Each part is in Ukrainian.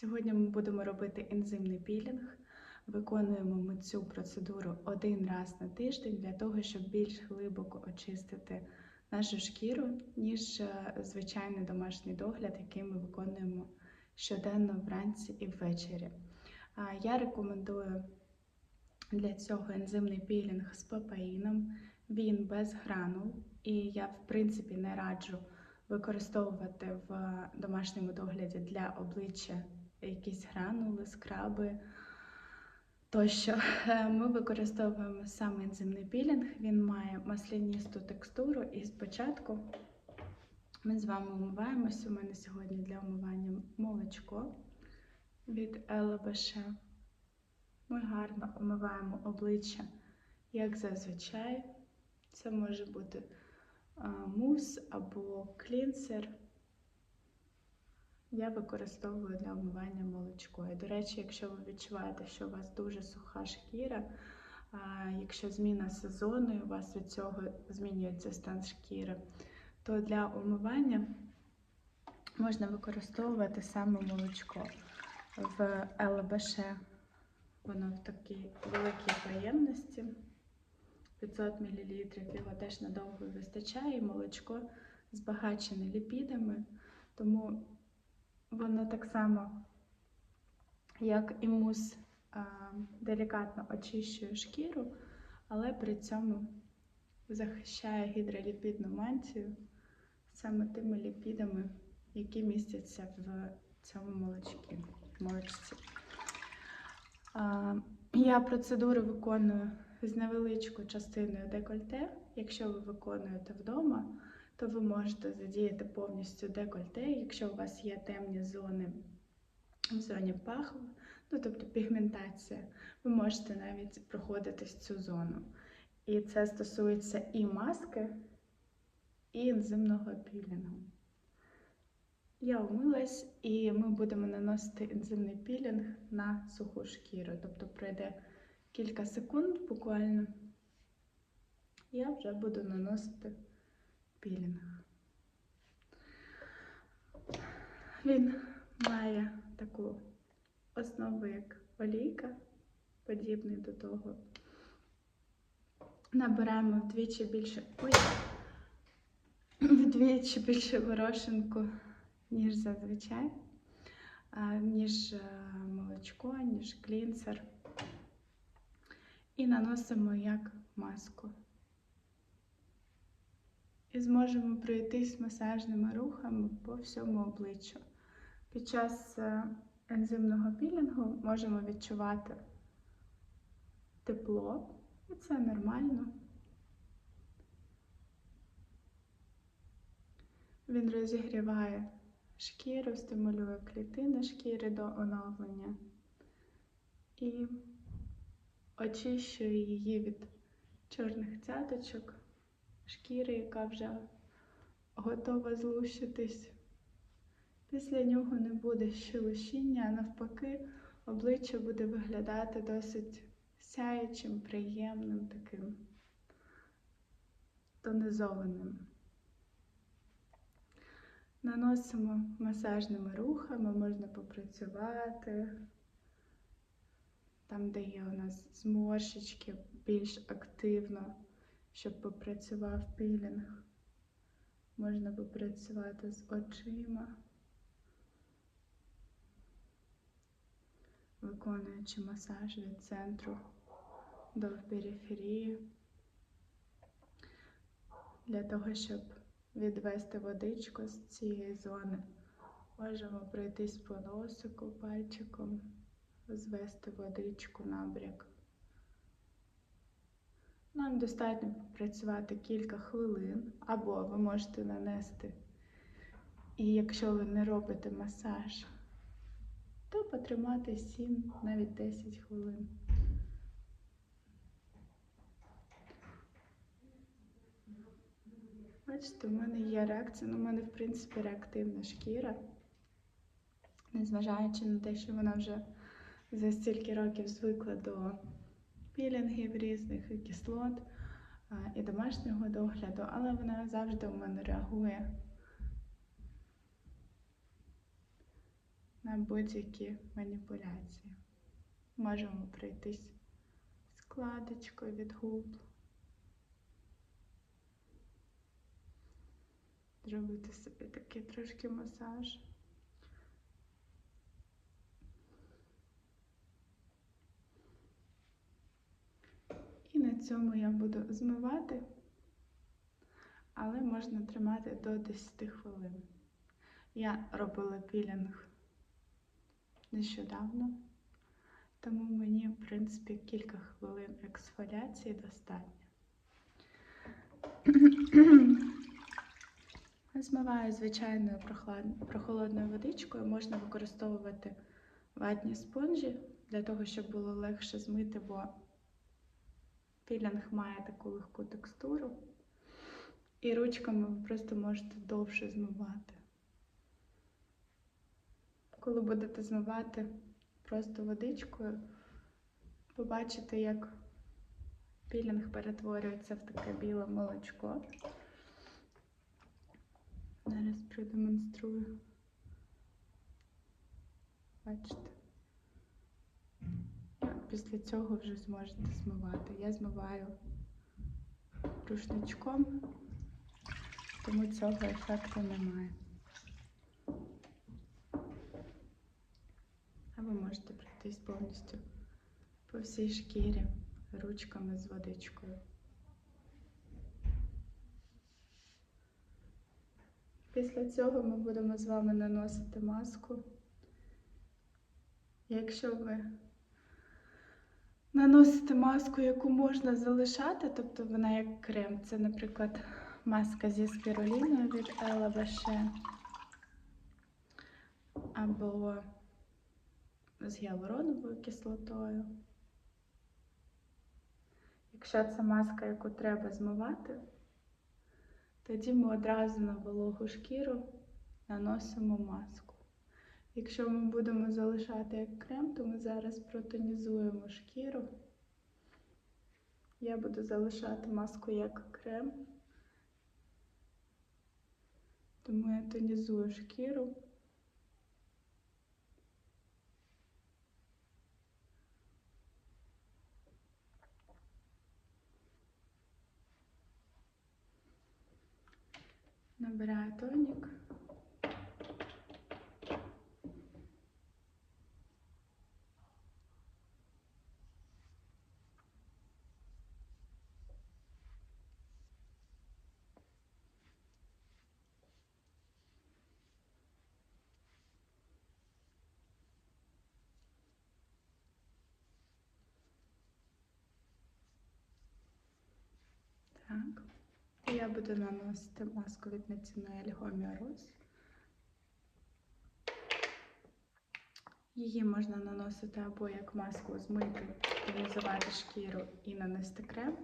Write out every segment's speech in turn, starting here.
Сьогодні ми будемо робити ензимний пілінг. Виконуємо ми цю процедуру один раз на тиждень для того, щоб більш глибоко очистити нашу шкіру, ніж е, звичайний домашній догляд, який ми виконуємо щоденно вранці і ввечері. Я рекомендую для цього ензимний пілінг з папаїном. Він без гранул, і я, в принципі, не раджу використовувати в домашньому догляді для обличчя якісь гранули, скраби тощо. Е, Ми використовуємо саме ензимний пілінг. Він має масляністу текстуру, і спочатку ми з вами умиваємося. У мене сьогодні для умивання молочко від ЛБШ. Ми гарно омиваємо обличчя, як зазвичай. Це може бути мус або клінсер. Я використовую для омивання молочко. І, до речі, якщо ви відчуваєте, що у вас дуже суха шкіра, якщо зміна сезону і у вас від цього змінюється стан шкіри, то для омивання можна використовувати саме молочко в ЛБШ. Воно в такій великій поємності. 500 мл, його теж надовго вистачає, і молочко збагачене ліпідами, тому воно так само, як і мус, делікатно очищує шкіру, але при цьому захищає гідроліпідну мантію саме тими ліпідами, які містяться в цьому молочці. молочці. Я процедуру виконую з невеличкою частиною декольте. Якщо ви виконуєте вдома, то ви можете задіяти повністю декольте, якщо у вас є темні зони в зоні паху, ну тобто пігментація, ви можете навіть проходити цю зону. І це стосується і маски, і ензимного пілінгу. Я умилась, і ми будемо наносити ензимний пілінг на суху шкіру. Тобто пройде кілька секунд буквально, я вже буду наносити пілінг. Він має таку основу, як олійка, подібний до того. Набираємо вдвічі більше, ой, вдвічі більше горошинку, ніж зазвичай, ніж е, молочко, ніж клінсер. І наносимо як маску. І зможемо пройтись масажними рухами по всьому обличчю. Під час е, ензимного пілінгу можемо відчувати тепло, і це нормально. Він розігріває шкіру, стимулює клітини шкіри до оновлення і очищує її від чорних цяточок, шкіри, яка вже готова злущитись. Після нього не буде щелушіння, а навпаки, обличчя буде виглядати досить сяючим, приємним, таким тонизованим. Наносимо масажними рухами, можна попрацювати. Там, де є у нас зморшечки, більш активно, щоб попрацював пілінг. Можна попрацювати з очима, виконуючи масаж від центру до периферії, для того, щоб відвести водичку з цієї зони. Можемо пройтись по носику пальчиком, звести водичку на брік. Нам достатньо попрацювати кілька хвилин, або ви можете нанести, і якщо ви не робите масаж, то потримати 7, навіть 10 хвилин. Бачите, в мене є реакція, ну, в мене, в принципі, реактивна шкіра, незважаючи на те, що вона вже за стільки років звикла до пілінгів різних кислот і домашнього догляду, але вона завжди у мене реагує на будь-які маніпуляції. Можемо пройтись складочкою від губ. Зробити собі такий трошки масаж. На цьому я буду змивати, але можна тримати до 10 хвилин. Я робила пілінг нещодавно, тому мені, в принципі, кілька хвилин ексфоліації достатньо. Змиваю звичайною прохолодною водичкою. Можна використовувати ватні спонжі для того, щоб було легше змити, бо пілінг має таку легку текстуру. І ручками ви просто можете довше змивати. Коли будете змивати просто водичкою, побачите, як пілінг перетворюється в таке біле молочко. Зараз продемонструю. Бачите? Після цього вже зможете змивати. Я змиваю рушничком, тому цього ефекту немає. А ви можете пройтись повністю по всій шкірі ручками з водичкою. Після цього ми будемо з вами наносити маску. Якщо ви наносите маску, яку можна залишати, тобто вона як крем, це, наприклад, маска зі спіруліною від Ела Беше або з гіалуроновою кислотою. Якщо це маска, яку треба змивати, тоді ми одразу на вологу шкіру наносимо маску. Якщо ми будемо залишати як крем, то ми зараз протонізуємо шкіру. Я буду залишати маску як крем, тому я тонізую шкіру. Набираю тонік. Так. І я буду наносити маску від Альгомія Рос. Її можна наносити або як маску змити, тонізувати шкіру і нанести крем,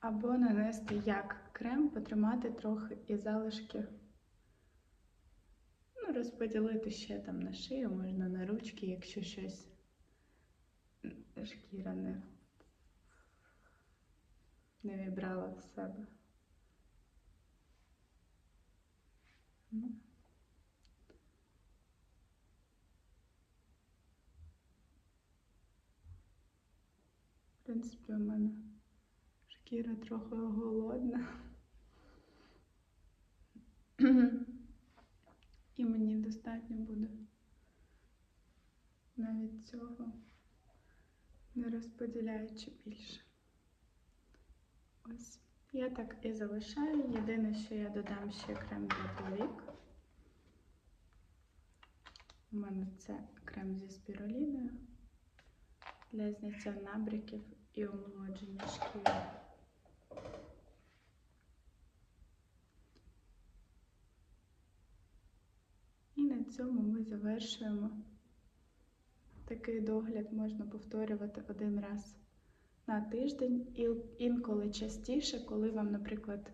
або нанести як крем, потримати трохи і залишки. Ну, розподілити ще там на шию, можна на ручки, якщо щось шкіра не, не вібрала в себе. Ну. В принципі, у мене шкіра трохи голодна. І мені достатньо буде навіть цього, не розподіляючи більше. Ось. Я так і залишаю. Єдине, що я додам ще крем для повік. У мене це крем зі спіруліною для зняття набряків і омолодження шкіри. І на цьому ми завершуємо. Такий догляд можна повторювати один раз на тиждень, і інколи частіше, коли вам, наприклад,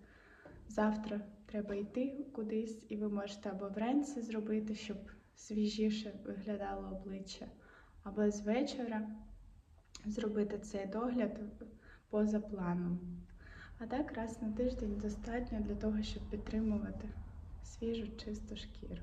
завтра треба йти кудись, і ви можете або вранці зробити, щоб свіжіше виглядало обличчя, або з вечора зробити цей догляд поза планом. А так раз на тиждень достатньо для того, щоб підтримувати свіжу чисту шкіру.